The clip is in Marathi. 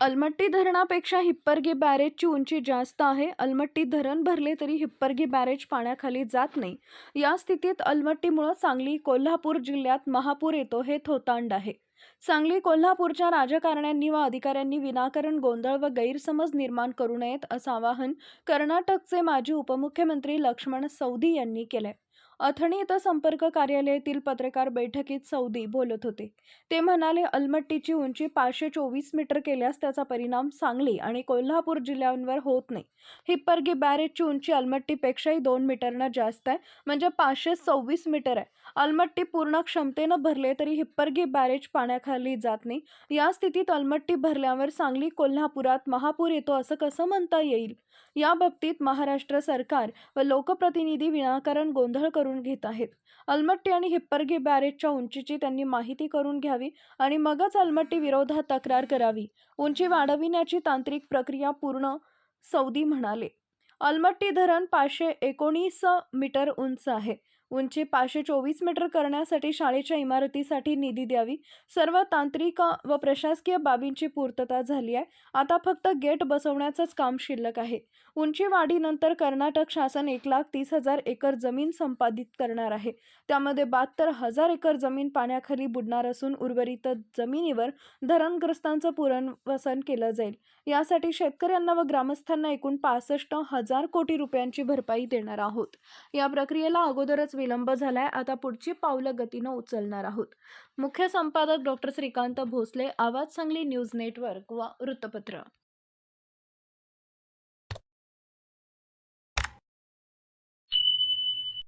अलमट्टी धरणापेक्षा हिप्परगी बॅरेजची उंची जास्त आहे. अलमट्टी धरण भरले तरी हिप्परगी बॅरेज पाण्याखाली जात नाही. या स्थितीत अलमट्टीमुळं सांगली कोल्हापूर जिल्ह्यात महापूर येतो हे थोतांड आहे. सांगली कोल्हापूरच्या राजकारण्यांनी व अधिकाऱ्यांनी विनाकारण गोंधळ व गैरसमज निर्माण करू नयेत असं आवाहन कर्नाटकचे माजी उपमुख्यमंत्री लक्ष्मण सौदी यांनी केलंय. अथणी इथं संपर्क कार्यालयातील पत्रकार बैठकीत सौदी बोलत होते. ते म्हणाले अलमट्टीची उंची पाचशे चोवीस मीटर केल्यास त्याचा परिणाम सांगली आणि कोल्हापूर जिल्ह्यांवर होत नाही. हिप्परगी बॅरेजची उंची अलमट्टीपेक्षाही दोन मीटरनं जास्त आहे म्हणजे पाचशे सव्वीस मीटर आहे. अलमट्टी पूर्ण क्षमतेनं भरले तरी हिप्परगी बॅरेज पाण्याखाली जात नाही. या स्थितीत अलमट्टी भरल्यावर सांगली कोल्हापुरात महापूर येतो असं कसं म्हणता येईल? या बाबतीत महाराष्ट्र सरकार व लोकप्रतिनिधी विनाकारण गोंधळ करून घेत आहेत. अलमट्टी आणि हिप्परगी बॅरेजच्या उंचीची त्यांनी माहिती करून घ्यावी आणि मगच अलमट्टी विरोधात तक्रार करावी. उंची वाढविण्याची तांत्रिक प्रक्रिया पूर्ण सौदी म्हणाले. अलमट्टी धरण पाचशे एकोणीस मीटर उंच आहे. उंची पाचशे चोवीस मीटर करण्यासाठी शाळेच्या इमारतीसाठी निधी द्यावी. सर्व तांत्रिक व प्रशासकीय बाबींची पूर्तता झाली आहे. आता फक्त गेट बसवण्याचंच काम शिल्लक आहे. उंची वाढीनंतर कर्नाटक शासन एक लाख तीस हजार एकर जमीन संपादित करणार आहे. त्यामध्ये बहात्तर हजार एकर जमीन पाण्याखाली बुडणार असून उर्वरित जमिनीवर धरणग्रस्तांचं पुनर्वसन केलं जाईल. यासाठी शेतकऱ्यांना व ग्रामस्थांना एकूण पासष्ट हजार कोटी रुपयांची भरपाई देणार आहोत. या प्रक्रियेला अगोदरच विलंब झालाय. आता पुढची पावलं गतीनं उचलणार आहोत. मुख्य संपादक डॉक्टर श्रीकांत भोसले आवाज सांगली न्यूज नेटवर्क व वृत्तपत्र.